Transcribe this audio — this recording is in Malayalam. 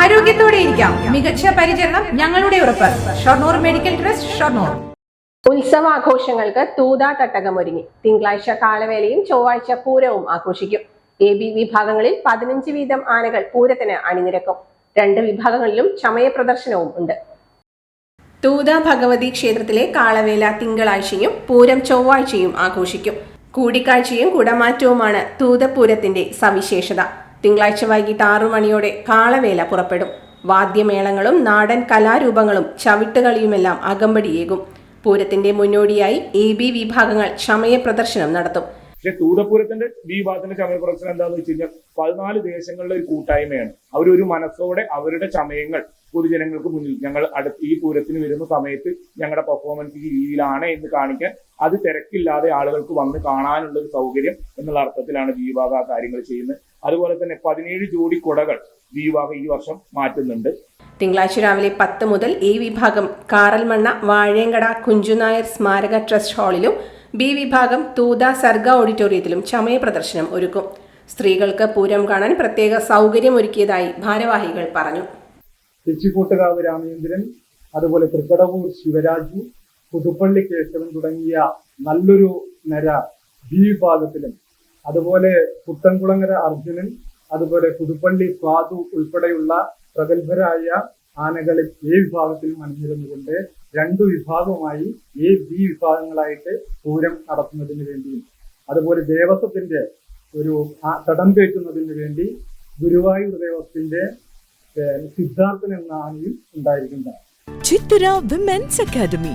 ആരോഗ്യത്തോടെ ഇരിക്കാം. മികച്ച പരിചരണം ഞങ്ങളുടെ ഉറപ്പ്. Shoranur medical trust Shoranur. ഉത്സവാഘോഷങ്ങൾക്ക് Thootha തട്ടകമൊരുങ്ങി തിങ്കളാഴ്ച കാലവേലയും ചൊവ്വാഴ്ച പൂരവും ആഘോഷിക്കും. എ ബി വിഭാഗങ്ങളിൽ പതിനഞ്ച് വീതം ആനകൾ പൂരത്തിന് അണിനിരക്കും. രണ്ട് വിഭാഗങ്ങളിലും ചമയ പ്രദർശനവും ഉണ്ട്. തൂത ഭഗവതി ക്ഷേത്രത്തിലെ കാളവേല തിങ്കളാഴ്ചയും പൂരം ചൊവ്വാഴ്ചയും ആഘോഷിക്കും. കൂടിക്കാഴ്ചയും കുടമാറ്റവുമാണ് തൂതപൂരത്തിന്റെ സവിശേഷത. തിങ്കളാഴ്ച വൈകിട്ട് ആറു മണിയോടെ കാളവേല പുറപ്പെടും. വാദ്യമേളങ്ങളും നാടൻ കലാരൂപങ്ങളും ചവിട്ടുകളിയുമെല്ലാം അകമ്പടിയേകും. പൂരത്തിന്റെ മുന്നോടിയായി എ ബി വിഭാഗങ്ങൾ ക്ഷമയ പ്രദർശനം നടത്തും. പക്ഷെ തൂതപൂരത്തിന്റെ ഈ ഭാഗത്തിന്റെ ചമയ പ്രദർശനം എന്താണെന്ന് വെച്ച് കഴിഞ്ഞാൽ പതിനാല് ദേശങ്ങളിലെ ഒരു കൂട്ടായ്മയാണ്. അവരൊരു മനസ്സോടെ അവരുടെ ചമയങ്ങൾ പൊതുജനങ്ങൾക്ക് മുന്നിൽ ഞങ്ങൾ അടുത്ത് ഈ പൂരത്തിന് വരുന്ന സമയത്ത് ഞങ്ങളുടെ പെർഫോമൻസ് ഈ രീതിയിലാണ് എന്ന് കാണിക്കാൻ അത് തിരക്കില്ലാതെ ആളുകൾക്ക് വന്ന് കാണാനുള്ള ഒരു സൗകര്യം എന്നുള്ള അർത്ഥത്തിലാണ് ആ കാര്യങ്ങൾ ചെയ്യുന്നത്. അതുപോലെ തന്നെ പതിനേഴ് ജോഡി കുടകൾ വിഭാഗ ഈ വർഷം മാറ്റുന്നുണ്ട്. തിങ്കളാഴ്ച രാവിലെ പത്ത് മുതൽ എ വിഭാഗം കാറൽമണ്ണ വാഴേങ്കട കുഞ്ചുനായർ സ്മാരക ട്രസ്റ്റ് ഹാളിലും ബി വിഭാഗം തൂത സർഗ ഓഡിറ്റോറിയത്തിലും ചമയ പ്രദർശനം ഒരുക്കും. സ്ത്രീകൾക്ക് പൂരം കാണാൻ പ്രത്യേക സൗകര്യം ഒരുക്കിയതായി ഭാരവാഹികൾ പറഞ്ഞു. തെച്ചിക്കോട്ടുകാവ് രാമചന്ദ്രൻ അതുപോലെ തൃക്കടവൂർ ശിവരാജു പുതുപ്പള്ളി കേശവൻ തുടങ്ങിയ നല്ലൊരു നര ബി വിഭാഗത്തിലും അതുപോലെ പുത്തൻകുളങ്ങര അർജുനൻ അതുപോലെ പുതുപ്പള്ളി സ്വാതു ഉൾപ്പെടെയുള്ള പ്രഗത്ഭരായ ആനകളിൽ എ വിഭാഗത്തിലും അണിനിരുന്നുകൊണ്ട് രണ്ടു വിഭാഗമായി എ ബി വിഭാഗങ്ങളായിട്ട് പൂരം നടത്തുന്നതിന് വേണ്ടിയും അതുപോലെ ദേവസ്വത്തിന്റെ ഒരു തടംപേറ്റുന്നതിന് വേണ്ടി ഗുരുവായൂർ ദേവസ്വത്തിന്റെ സിദ്ധാർത്ഥൻ എന്ന ആനയും ഉണ്ടായിരിക്കുന്നതാണ് Chithara women's academy.